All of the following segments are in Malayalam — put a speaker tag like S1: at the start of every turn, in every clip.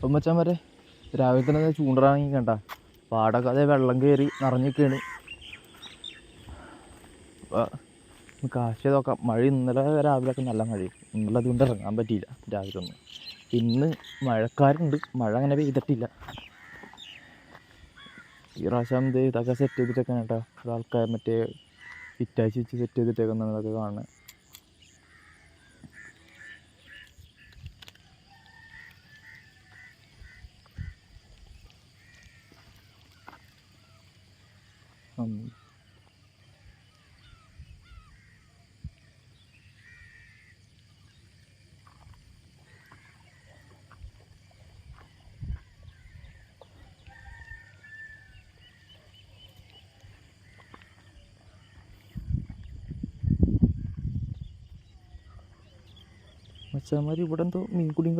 S1: അപ്പം വെച്ചാൽ വരെ രാവിലെ തന്നെ ചൂണ്ടറാണെങ്കിൽ കണ്ട. പാടൊക്കെ അതേ വെള്ളം കയറി നിറഞ്ഞൊക്കെയാണ് അപ്പം കാശ് നോക്കാം. മഴ ഇന്നലെ രാവിലെയൊക്കെ നല്ല മഴ ഇന്നലെ അതുകൊണ്ട് ഇറങ്ങാൻ പറ്റിയില്ല രാവിലെ ഒന്ന്. ഇന്ന് മഴക്കാരുണ്ട്. മഴ അങ്ങനെ പെയ്തിട്ടില്ല. ഈ പ്രാവശ്യം ഇത് ഇതൊക്കെ സെറ്റ് ചെയ്തിട്ടൊക്കെ കേട്ടോ. ആൾക്കാർ മറ്റേ ഫിറ്റാഴ്ച വെച്ച് സെറ്റ് ചെയ്തിട്ടൊക്കെ ചെയ്തിട്ടേക്കുന്നതൊക്കെ കാണുന്നത്. ഉം. മച്ചാന്മാർ ഇവിടെ എന്തോ മീൻ കുടിയും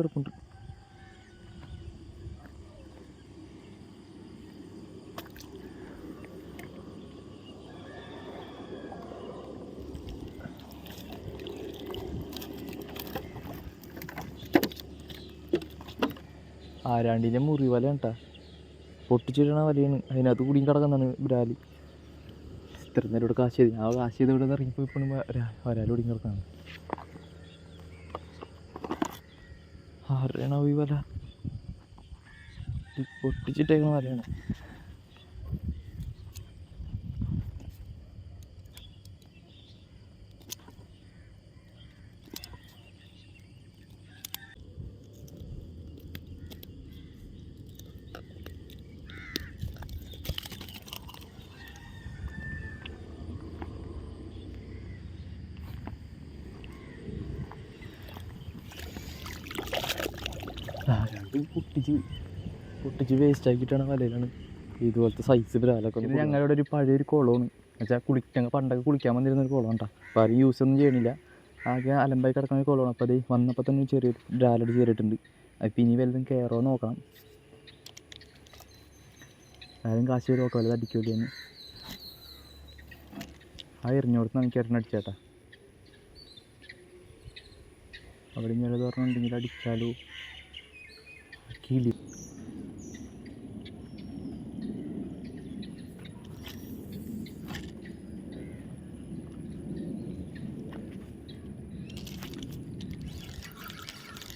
S1: ആരാണ്ടിന്റെ മുറി വല കേട്ടാ പൊട്ടിച്ചിടണ വലയാണ്. അതിനകത്ത് കുടിയും കിടക്കുന്നതാണ് ബ്രാലി ഇത്ര നേരം ഇവിടെ കാശ് ചെയ്ത്. ഞാൻ കാശ് ചെയ്ത് ഇവിടെ നിന്ന് പോണ ഒരാൾ കുടിയും കിടക്കാണ്. ആരാണോ ഈ വല? പൊട്ടിച്ചിട്ടേക്കണ വലയാണ്. ആരാണ്ട് പൊട്ടിച്ച് പൊട്ടിച്ച് വേസ്റ്റ് ആക്കിയിട്ടാണ് വലയിലാണ് ഇതുപോലത്തെ സൈസ് ബ്രാലൊക്കെ ഇത് ഞങ്ങളുടെ ഒരു പഴയ ഒരു കുളമാണ്. എന്നുവെച്ചാൽ കുളി ഞങ്ങൾ പണ്ടൊക്കെ കുളിക്കാൻ വന്നിരുന്ന ഒരു കുളം കേട്ടോ അപ്പോൾ അത് യൂസ് ഒന്നും ചെയ്യണില്ല. ആകെ അലമ്പായി കിടക്കുന്ന ഒരു കുളമാണ്. അപ്പോൾ അത് വന്നപ്പോൾ തന്നെ ചെറിയൊരു ഡ്രാലടി കയറിയിട്ടുണ്ട്. അപ്പോൾ ഇനി വലുതും കയറോ നോക്കണം. ആരും കാശ് ചെയ്ത് നോക്കാം വലുത് അടിക്കൂലേ തന്നെ ആ എറിഞ്ഞോടത്ത് നമുക്ക് എറിഞ്ഞടിച്ചേട്ടാ അവിടെ ഇങ്ങനെ പറഞ്ഞിട്ടുണ്ടെങ്കിൽ അടിച്ചാലോ? കിളി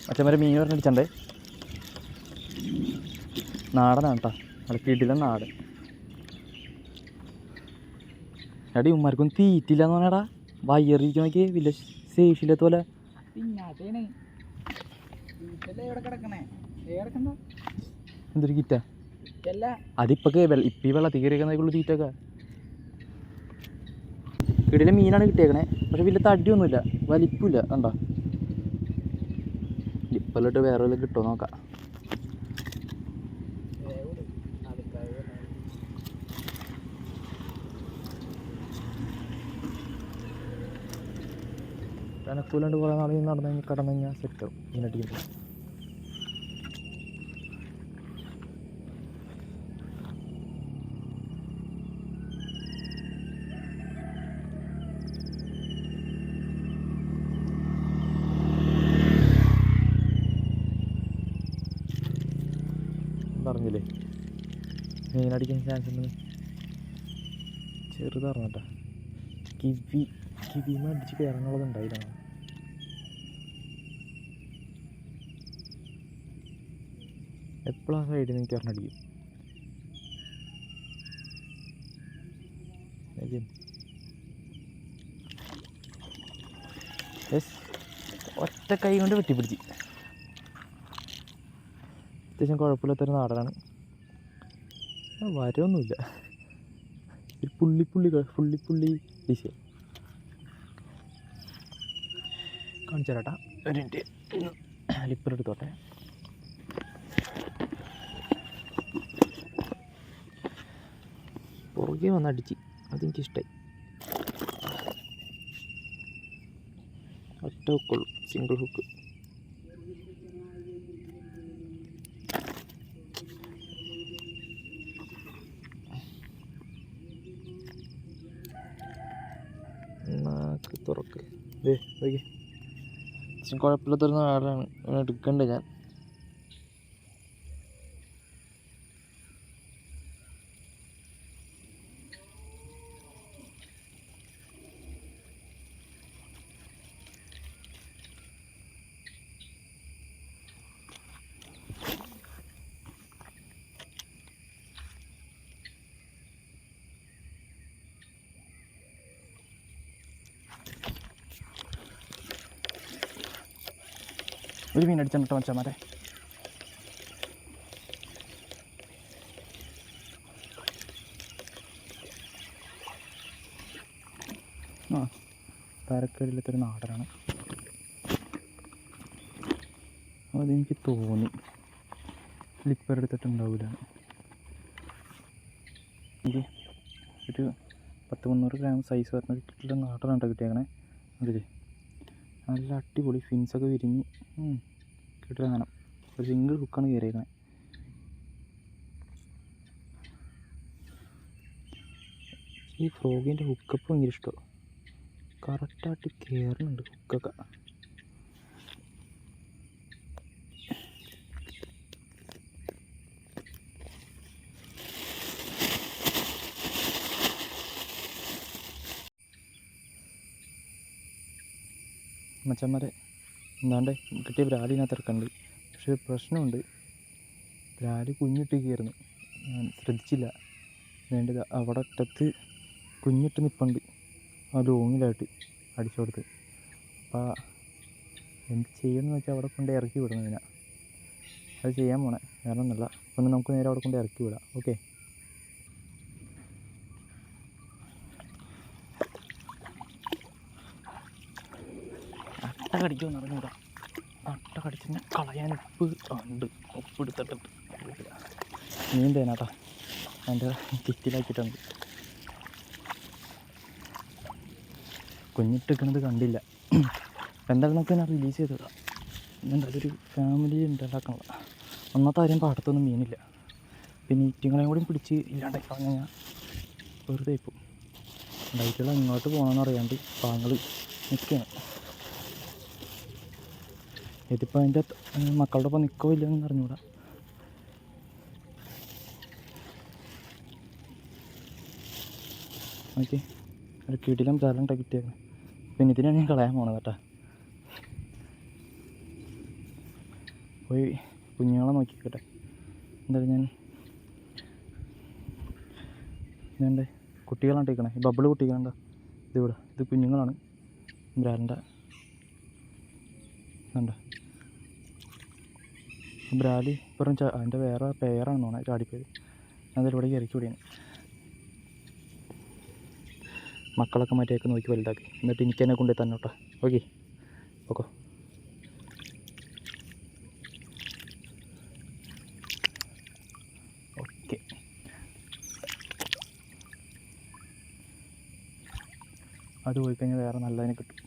S1: അച്ഛന്മാരെ മീൻ പറഞ്ഞടിച്ചണ്ടേ നാടനാണ് കേട്ടോ അവിടെ കിടിലൻ നാടൻ. എടി ഉമ്മാർക്കൊന്നും തീറ്റില്ല എന്ന് പറഞ്ഞാടാ. വയ്യറിയിരിക്കും നോക്കി വലിയ ശേഷിയില്ലാത്ത പോലെ.
S2: വീട്ടിലെ എവിടെ കിടക്കണേ?
S1: എന്തൊരു കിറ്റാ? അതിപ്പോ വെള്ളം ഇപ്പം വെള്ളത്തിൽ കയറിയേക്കുള്ള തീറ്റൊക്കെ കിടിലെ മീനാണ് കിട്ടിയേക്കണേ. പക്ഷെ വലിയ തടിയൊന്നുമില്ല. വലിപ്പില്ല കണ്ടോ? ലിപ്പല്ലിട്ട് വേറെ വല്ലതും കിട്ടുമോ നോക്കാം. എനക്കൂലാണ്ട് കുറേ നാളെ നടന്നു കഴിഞ്ഞാൽ കടന്നു കഴിഞ്ഞാൽ സെറ്റാവും മീനടിക്കുമ്പോൾ പറഞ്ഞില്ലേ മീനടിക്കാൻ ചാൻസ് ഉണ്ട് ചെറുതാണ് കേട്ടോ കിവി കിവിമ അടിച്ച് കയറാനുള്ളത് ഉണ്ടായില്ല എപ്പോഴാ സൈഡിൽ നിന്ന് കയറണടിക്കും ഒറ്റ കൈ കൊണ്ട് വെട്ടിപ്പിടിച്ച്. അത്യാവശ്യം കുഴപ്പമില്ലാത്തൊരു നാടനാണ് വരൊന്നുമില്ല ഒരു പുള്ളിപ്പുള്ളി പുള്ളിപ്പുള്ളി ഡിസൈൻ കാണിച്ചു തരാട്ടാ ഒരു മിനിറ്റ്. ലിപ്പറെടുത്തോട്ടെ പുറകെ വന്ന് അടിച്ച്. അതെനിക്കിഷ്ടമായി ഒറ്റ ഹുക്കുള്ളൂ സിംഗിൾ ഹുക്ക് തുറക്ക്. ദേ നോക്കി കുഴപ്പമില്ലാത്തൊരു ആളാണ് എടുക്കേണ്ടത് എടുക്കണ്ടേ ഞാൻ. ഒരു മീൻ അടിച്ചിട്ടോ മച്ചാമാരെ ആ തരക്കേടില്ലാത്തൊരു നാടനാണ്. അതെനിക്ക് തോന്നി. ലിപ്പർ എടുത്തിട്ടുണ്ടാവില്ല എനിക്ക് ഒരു പത്ത് മുന്നൂറ് ഗ്രാം സൈസ് വരുന്ന ഒരു കിട്ടില്ല നാടനാണ് കിട്ടിയേക്കണേ. അതിൽ നല്ല അടിപൊളി ഫിൻസൊക്കെ വിരിഞ്ഞ് കിട്ടുന്ന സാധനം. ഒരു സിംഗിൾ ഹുക്കാണ് കയറിയിരിക്കുന്നത് ഈ ഫ്രോഗിന്റെ ഹുക്കപ്പ് ഭയങ്കര ഇഷ്ടമാണ് കറക്റ്റായിട്ട് കയറുന്നുണ്ട് ഹുക്കൊക്കെ മച്ചന്മാരെ എന്താണ്ട്? കിട്ടിയ ബ്രാലിനകത്ത് ഇറക്കുന്നുണ്ട് പക്ഷേ പ്രശ്നമുണ്ട്. ബ്രാൽ കുഞ്ഞിട്ടിരിക്കുകയായിരുന്നു. ഞാൻ ശ്രദ്ധിച്ചില്ല. വേണ്ടത് അവിടെ ഒറ്റത്ത് കുഞ്ഞിട്ട് നിൽപ്പുണ്ട് ആ ലോങ്ങിലായിട്ട് അടിച്ചു കൊടുത്ത്. അപ്പോൾ എന്ത് ചെയ്യുമെന്ന് വെച്ചാൽ അവിടെ കൊണ്ട് ഇറക്കി വിടണം അത് ചെയ്യാൻ പോണേ. വേറെ ഒന്നല്ല പിന്നെ നമുക്ക് നേരെ അവിടെ കൊണ്ട് ഇറക്കി വിടാം. ഓക്കെ? അട്ട കടിക്കുമെന്ന് അറിഞ്ഞൂടാ അട്ട കടിച്ചിട്ട് കളയാൻ ഉപ്പ് ഉണ്ട്. ഉപ്പ് എടുത്തിട്ടുണ്ട് മീൻ തേനാട്ടാ എന്റെ കിറ്റിലാക്കിയിട്ടുണ്ട്. കുഞ്ഞിട്ടിരിക്കണത് കണ്ടില്ല. എന്തായാലും നമുക്ക് ഞാൻ റിലീസ് ചെയ്തതാ എന്തായാലും ഒരു ഫാമിലി ഉണ്ടാക്കാനുള്ള. ഒന്നാമത്തെ കാര്യം പാടത്തൊന്നും മീനില്ല. പിന്നെ ഈറ്റിങ്ങളെയും കൂടി പിടിച്ച് ഇല്ലാണ്ടായി കളഞ്ഞാൽ വെറുതെ ഇപ്പം ഡൈറ്റുകൾ ഇങ്ങോട്ട് പോകണമെന്ന് അറിയാണ്ട് പാങ്ങൾ നിൽക്കുകയാണ് ഇതിപ്പോൾ അതിന്റെ മക്കളുടെ ഒപ്പം നിൽക്കോ ഇല്ലെന്ന് അറിഞ്ഞൂടാ. ഓക്കെ ഒരു കിടിലം ചാലണ്ട കിട്ടിയത്. പിന്നെ ഇതിനാണ് ഞാൻ കളയാൻ പോണത് കേട്ടാ. പോയി കുഞ്ഞുങ്ങളെ നോക്കിക്കട്ടെ. എന്തായാലും ഞാൻ ഞാൻ കുട്ടികളാണ് ഇരിക്കണേ. ഈ ബബിൾ കുട്ടികളുണ്ടോ? ഇതിവിടെ ഇത് കുഞ്ഞുങ്ങളാണ്. ബ്രാലിന്റെ കണ്ടോ? ബ്രാലി ഇപ്പുറം അതിന്റെ വേറെ പേരാണ് തോന്നുന്നത് ചാടിപ്പോയത്. അതിലൂടെ ഇറക്കി വിടിയാണ് മക്കളൊക്കെ മറ്റേക്ക് നോക്കി വലുതാക്കി. എന്നിട്ട് എനിക്ക് തന്നെ കൊണ്ടുപോയി കേട്ടോ ഓക്കെ. ഓക്കോ ഓക്കെ. അത് പോയി കഴിഞ്ഞാൽ വേറെ നല്ലതിനെ കിട്ടും.